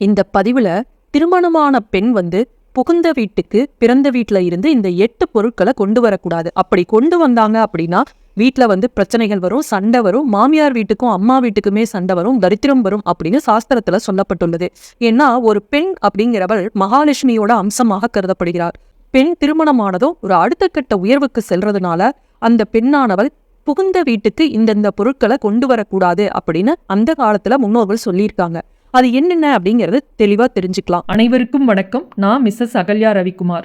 இந்த பதிவுல திருமணமான பெண் வந்து புகுந்த வீட்டுக்கு பிறந்த வீட்டில் இருந்து இந்த எட்டு பொருட்களை கொண்டு வரக்கூடாது. அப்படி கொண்டு வந்தாங்க அப்படின்னா வீட்டில் வந்து பிரச்சனைகள் வரும் சண்டை வரும் மாமியார் வீட்டுக்கும் அம்மா வீட்டுக்குமே சண்டை வரும் தரித்திரம் வரும் அப்படின்னு சாஸ்திரத்தில் சொல்லப்பட்டுள்ளது. ஏன்னா ஒரு பெண் அப்படிங்கிறவள் மகாலட்சுமியோட அம்சமாக கருதப்படுகிறார். பெண் திருமணமானதும் ஒரு அடுத்த கட்ட உயர்வுக்கு செல்றதுனால அந்த பெண்ணானவள் புகுந்த வீட்டுக்கு இந்தந்த பொருட்களை கொண்டு வரக்கூடாது அப்படின்னு அந்த காலத்தில் முன்னோர்கள் சொல்லியிருக்காங்க. அது என்னென்ன அப்படிங்கறது தெளிவா தெரிஞ்சுக்கலாம். அனைவருக்கும் வணக்கம். நான் மிஸ்ஸஸ் அகல்யா ரவிக்குமார்.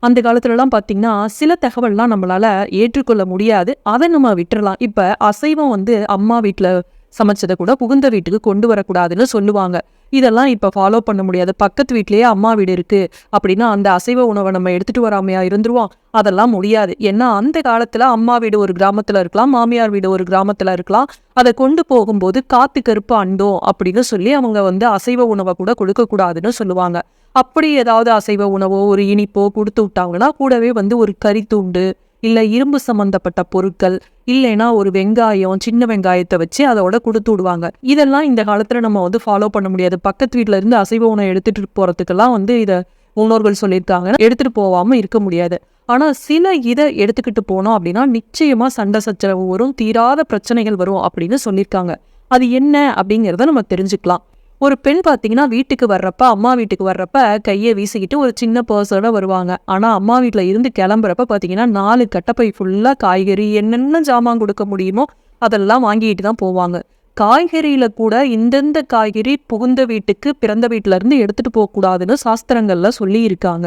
அந்த காலத்துலலாம் பார்த்தீங்கன்னா சில தகவல்லாம் நம்மளால ஏற்றுக்கொள்ள முடியாது. அதை நம்ம விட்டுறலாம். இப்போ அசைவம் வந்து அம்மா வீட்டில் சமைச்சதை கூட புகுந்த வீட்டுக்கு கொண்டு வரக்கூடாதுன்னு சொல்லுவாங்க. இதெல்லாம் இப்போ ஃபாலோ பண்ண முடியாது. பக்கத்து வீட்லேயே அம்மா வீடு இருக்குது அப்படின்னா அந்த அசைவ உணவை நம்ம எடுத்துகிட்டு வராமையா இருந்துருவோம். அதெல்லாம் முடியாது. ஏன்னா அந்த காலத்தில் அம்மா வீடு ஒரு கிராமத்தில் இருக்கலாம் மாமியார் வீடு ஒரு கிராமத்தில் இருக்கலாம். அதை கொண்டு போகும்போது காத்து கருப்பு அண்டோ அப்படின்னு சொல்லி அவங்க வந்து அசைவ உணவை கூட கொடுக்கக்கூடாதுன்னு சொல்லுவாங்க. அப்படி ஏதாவது அசைவ உணவோ ஒரு இனிப்போ கொடுத்து விட்டாங்கன்னா கூடவே வந்து ஒரு கறி தூண்டு இல்லை இரும்பு சம்பந்தப்பட்ட பொருட்கள் இல்லைன்னா ஒரு வெங்காயம் சின்ன வெங்காயத்தை வச்சு அதோட கொடுத்து விடுவாங்க. இதெல்லாம் இந்த காலத்துல நம்ம வந்து ஃபாலோ பண்ண முடியாது. பக்கத்து வீட்ல இருந்து அசைவ உணவு எடுத்துட்டு போறதுக்கெல்லாம் வந்து இதை முன்னோர்கள் சொல்லியிருக்காங்க. எடுத்துட்டு போகாம இருக்க முடியாது. ஆனால் சில இதை எடுத்துக்கிட்டு போனோம் அப்படின்னா நிச்சயமாக சண்டை சச்சரவு வரும் தீராத பிரச்சனைகள் வரும் அப்படின்னு சொல்லியிருக்காங்க. அது என்ன அப்படிங்கிறத நம்ம தெரிஞ்சுக்கலாம். ஒரு பெண் பார்த்தீங்கன்னா வீட்டுக்கு வர்றப்ப அம்மா வீட்டுக்கு வர்றப்ப கையை வீசிக்கிட்டு ஒரு சின்ன பர்சனாக வருவாங்க. ஆனால் அம்மா வீட்டில் இருந்து கிளம்புறப்ப பார்த்தீங்கன்னா நாலு கட்டப்பை ஃபுல்லாக காய்கறி என்னென்ன ஜாமான் கொடுக்க முடியுமோ அதெல்லாம் வாங்கிட்டு தான் போவாங்க. காய்கறியில் கூட இந்தந்த காய்கறி புகுந்த வீட்டுக்கு பிறந்த வீட்டுல இருந்து எடுத்துட்டு சாஸ்திரங்களில் கூடாதுன்னு சொல்லி இருக்காங்க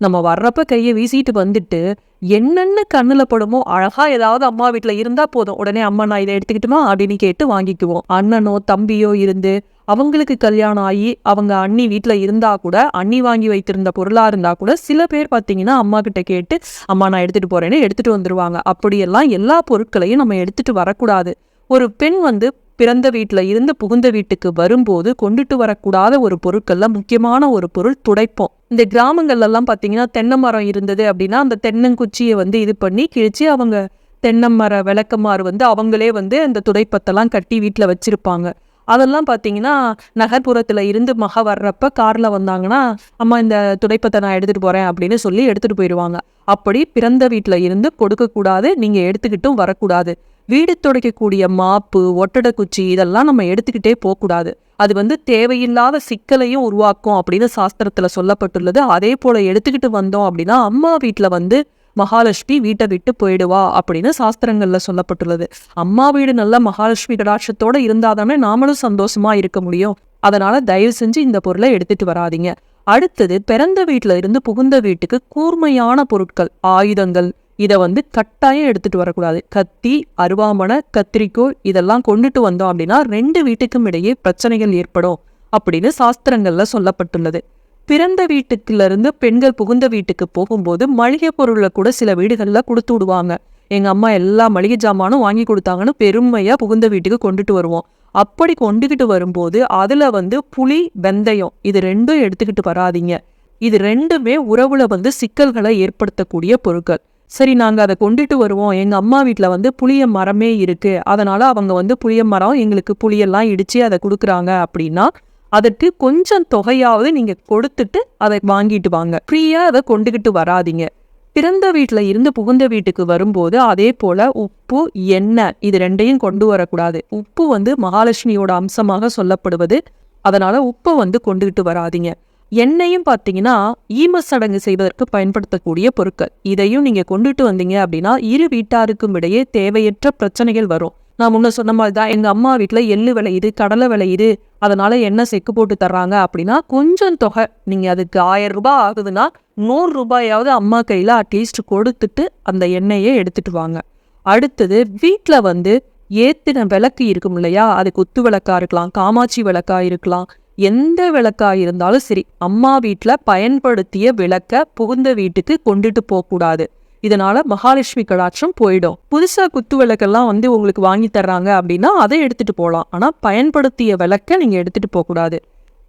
நம்ம வர்றப்ப கையை வீசிட்டு வந்துட்டு என்னென்ன கண்ணில் படுமோ அழகா ஏதாவது அம்மா வீட்டில் இருந்தா போதும். உடனே அம்மா நான் இதை எடுத்துக்கிட்டுமா? அப்படின்னு கேட்டு வாங்கிக்குவோம். அண்ணனோ தம்பியோ இருந்து அவங்களுக்கு கல்யாணம் ஆகி அவங்க அண்ணி வீட்டில் இருந்தா கூட அண்ணி வாங்கி வைத்திருந்த பொருளாக இருந்தா கூட சில பேர் பார்த்தீங்கன்னா அம்மா கிட்ட கேட்டு அம்மா நான் எடுத்துட்டு போறேன்னு எடுத்துட்டு வந்துருவாங்க. அப்படியெல்லாம் எல்லா பொருட்களையும் நம்ம எடுத்துட்டு வரக்கூடாது. ஒரு பெண் வந்து பிறந்த வீட்டில் இருந்து புகுந்த வீட்டுக்கு வரும்போது கொண்டுட்டு வரக்கூடாத ஒரு பொருட்கள்ல முக்கியமான ஒரு பொருள் துடைப்போம். இந்த கிராமங்கள்லாம் பார்த்தீங்கன்னா தென்னை மரம் இருந்தது அப்படின்னா அந்த தென்னங்குச்சியை வந்து இது பண்ணி கிழிச்சு அவங்க தென்னை மர விளக்கமாறு வந்து அவங்களே வந்து அந்த துடைப்பத்தெல்லாம் கட்டி வீட்டில் வச்சிருப்பாங்க. அதெல்லாம் பார்த்தீங்கன்னா நகர்ப்புறத்தில் இருந்து மக வர்றப்ப காரில் வந்தாங்கன்னா அம்மா இந்த துடைப்பத்தை நான் எடுத்துகிட்டு போகிறேன் அப்படின்னு சொல்லி எடுத்துகிட்டு போயிடுவாங்க. அப்படி பிறந்த வீட்டில் இருந்து கொடுக்கக்கூடாது நீங்கள் எடுத்துக்கிட்டும் வரக்கூடாது. வீடு துடைக்கக்கூடிய மாப்பு ஒட்டடை குச்சி இதெல்லாம் நம்ம எடுத்துக்கிட்டே போகக்கூடாது. அது வந்து தேவையில்லாத சிக்கலையும் உருவாக்கும் அப்படின்னு சாஸ்திரத்தில் சொல்லப்பட்டுள்ளது. அதே போல் எடுத்துக்கிட்டு வந்தோம் அப்படின்னா அம்மா வீட்டில் வந்து மகாலட்சுமி வீட்டை விட்டு போயிடுவா அப்படின்னு சாஸ்திரங்களில் சொல்லப்பட்டுள்ளது. அம்மா வீடு நல்ல மகாலட்சுமி கடாட்சத்தோடு இருந்தாதானே நாமளும் சந்தோஷமா இருக்க முடியும். அதனால தயவு செஞ்சு இந்த பொருளை எடுத்துட்டு வராதீங்க. அடுத்தது பிறந்த வீட்டில் இருந்து புகுந்த வீட்டுக்கு கூர்மையான பொருட்கள் ஆயுதங்கள் இதை வந்து கட்டாயம் எடுத்துட்டு வரக்கூடாது. கத்தி அருவாமனை கத்திரிக்கோள் இதெல்லாம் கொண்டுட்டு வந்தோம் அப்படின்னா ரெண்டு வீட்டுக்கும் இடையே பிரச்சனைகள் ஏற்படும் அப்படின்னு சாஸ்திரங்கள்ல சொல்லப்பட்டுள்ளது. பிறந்த வீட்டுக்குலேருந்து பெண்கள் புகுந்த வீட்டுக்கு போகும்போது மளிகை பொருளை கூட சில வீடுகளில் கொடுத்து விடுவாங்க. எங்க அம்மா எல்லா மளிகை ஜாமானும் வாங்கி கொடுத்தாங்கன்னு பெருமையாக புகுந்த வீட்டுக்கு கொண்டுட்டு வருவோம். அப்படி கொண்டுகிட்டு வரும்போது அதில் வந்து புளி வெந்தயம் இது ரெண்டும் எடுத்துக்கிட்டு வராதீங்க. இது ரெண்டுமே உறவுல வந்து சிக்கல்களை ஏற்படுத்தக்கூடிய பொருட்கள். சரி நாங்கள் அதை கொண்டுட்டு வருவோம். எங்கள் அம்மா வீட்டில் வந்து புளிய மரமே இருக்கு. அதனால் அவங்க வந்து புளிய மரம் எங்களுக்கு புளியெல்லாம் இடித்து அதை கொடுக்குறாங்க அப்படின்னா அதற்கு கொஞ்சம் தொகையாவது நீங்கள் கொடுத்துட்டு அதை வாங்கிட்டு வாங்க. ஃப்ரீயாக அதை கொண்டுக்கிட்டு வராதீங்க. பிறந்த வீட்டில் இருந்து புகுந்த வீட்டுக்கு வரும்போது அதே போல் உப்பு எண்ணெய் இது ரெண்டையும் கொண்டு வரக்கூடாது. உப்பு வந்து மகாலட்சுமியோட அம்சமாக சொல்லப்படுவது. அதனால் உப்பை வந்து கொண்டுகிட்டு வராதீங்க. எண்ணெயும் பார்த்தீங்கன்னா ஈம சடங்கு செய்வதற்கு பயன்படுத்தக்கூடிய பொருட்கள். இதையும் நீங்கள் கொண்டுட்டு வந்தீங்க அப்படின்னா இரு வீட்டாருக்கும் இடையே தேவையற்ற பிரச்சனைகள் வரும். நான் முன்ன சொன்ன மாதிரி தான் எங்கள் அம்மா வீட்டில் எள்ளு விளையுது கடலை விளையுது அதனால எண்ணெய் செக்கு போட்டு தர்றாங்க அப்படின்னா கொஞ்சம் தொகை. நீங்கள் அதுக்கு ஆயிரம் ரூபாய் ஆகுதுன்னா நூறு ரூபாயாவது அம்மா கையில் அட்லீஸ்ட் கொடுத்துட்டு அந்த எண்ணெயை எடுத்துட்டு வாங்க. அடுத்தது வீட்டில் வந்து ஏத்தின விளக்கு இருக்கும் இல்லையா? அது குத்து விளக்கா இருக்கலாம் காமாட்சி விளக்கா இருக்கலாம். எந்த விளக்கா இருந்தாலும் சரி அம்மா வீட்டில் பயன்படுத்திய விளக்க புகுந்த வீட்டுக்கு கொண்டுட்டு போகக்கூடாது. இதனால மகாலட்சுமி கடாட்சம் போயிடும். புதுசா குத்து விளக்கெல்லாம் வந்து உங்களுக்கு வாங்கி தர்றாங்க அப்படின்னா அதை எடுத்துட்டு போகலாம். ஆனா பயன்படுத்திய விளக்க நீங்க எடுத்துட்டு போகக்கூடாது.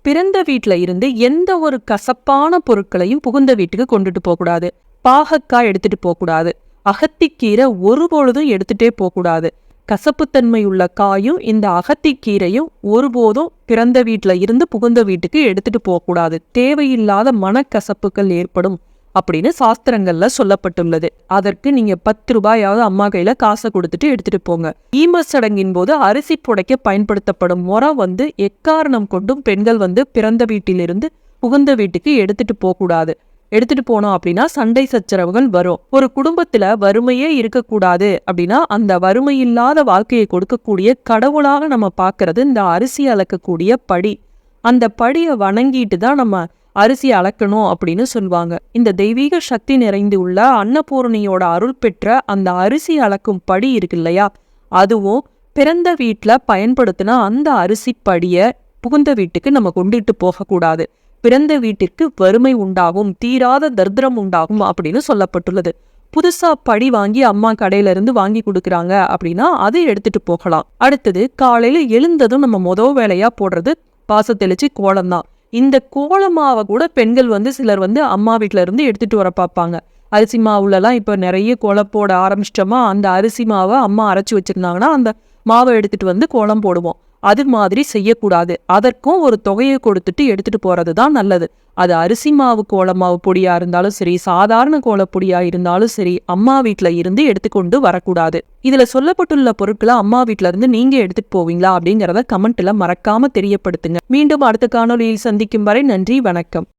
பிறந்த வீட்ல இருந்து எந்த ஒரு கசப்பான பொருட்களையும் புகுந்த வீட்டுக்கு கொண்டுட்டு போகக்கூடாது. பாகக்காய் எடுத்துட்டு போகக்கூடாது. அகத்திக்கீரை ஒரு பொழுதும் எடுத்துட்டே போகக்கூடாது. கசப்புத்தன்மை உள்ள காயும் இந்த அகத்திக்கீரையும் ஒருபோதும் பிறந்த வீட்டில் இருந்து புகுந்த வீட்டுக்கு எடுத்துட்டு போகக்கூடாது தேவையில்லாத மனக்கசப்புகள் ஏற்படும் அப்படின்னு சாஸ்திரங்கள்ல சொல்லப்பட்டுள்ளது. அதற்கு நீங்க பத்து ரூபாயாவது அம்மா கையில காசை கொடுத்துட்டு எடுத்துட்டு போங்க. ஈம சடங்கின் போது அரிசி புடைக்க பயன்படுத்தப்படும் முறை வந்து எக்காரணம் கொண்டும் பெண்கள் வந்து பிறந்த வீட்டிலிருந்து புகுந்த வீட்டுக்கு எடுத்துட்டு போகக்கூடாது எடுத்துட்டு போனோம் அப்படின்னா சண்டை சச்சரவுகள் வரும். ஒரு குடும்பத்துல வறுமையே இருக்கக்கூடாது அப்படின்னா அந்த வறுமை இல்லாத வாழ்க்கையை கொடுக்கக்கூடிய கடவுளாக நம்ம பார்க்கறது இந்த அரிசி அளக்கக்கூடிய படி. அந்த படியை வணங்கிட்டு தான் நம்ம அரிசி அளக்கணும் அப்படின்னு சொல்லுவாங்க. இந்த தெய்வீக சக்தி நிறைந்து உள்ள அன்னபூரணியோட அருள் பெற்ற அந்த அரிசி அளக்கும் படி இருக்கு இல்லையா? அதுவும் பிறந்த வீட்ல பயன்படுத்தின அந்த அரிசி படியை புகுந்த வீட்டுக்கு நம்ம கொண்டுட்டு போகக்கூடாது. பிறந்த வீட்டிற்கு வறுமை உண்டாகும் தீராத தரித்திரம் உண்டாகும் அப்படின்னு சொல்லப்பட்டுள்ளது. புதுசா படி வாங்கி அம்மா கடையில இருந்து வாங்கி கொடுக்குறாங்க அப்படின்னா அதை எடுத்துட்டு போகலாம். அடுத்தது காலையில எழுந்ததும் நம்ம மொதல் வேலையா போடுறது பாச தெளிச்சு கோலம் தான். இந்த கோலமாவை கூட பெண்கள் வந்து சிலர் வந்து அம்மா வீட்ல இருந்து எடுத்துட்டு வர பார்ப்பாங்க. அரிசி மாவுலலாம் இப்போ நிறைய கோலம் போட ஆரம்பிச்சிட்டோமா அந்த அரிசி மாவை அம்மா அரைச்சி வச்சிருந்தாங்கன்னா அந்த மாவை எடுத்துட்டு வந்து கோலம் போடுவோம். அது மாதிரி செய்யக்கூடாது. அதற்கும் ஒரு தொகையை கொடுத்துட்டு எடுத்துட்டு போறது தான் நல்லது. அது அரிசி மாவு கோலமாவு பொடியா இருந்தாலும் சரி சாதாரண கோலப்பொடியா இருந்தாலும் சரி அம்மா வீட்ல இருந்து எடுத்துக்கொண்டு வரக்கூடாது. இதுல சொல்லப்பட்டுள்ள பொருட்களை அம்மா வீட்ல இருந்து நீங்க எடுத்துட்டு போவீங்களா அப்படிங்கறத கமெண்ட்ல மறக்காம தெரியப்படுத்துங்க. மீண்டும் அடுத்த காணொலியில் சந்திக்கும் வரை நன்றி வணக்கம்.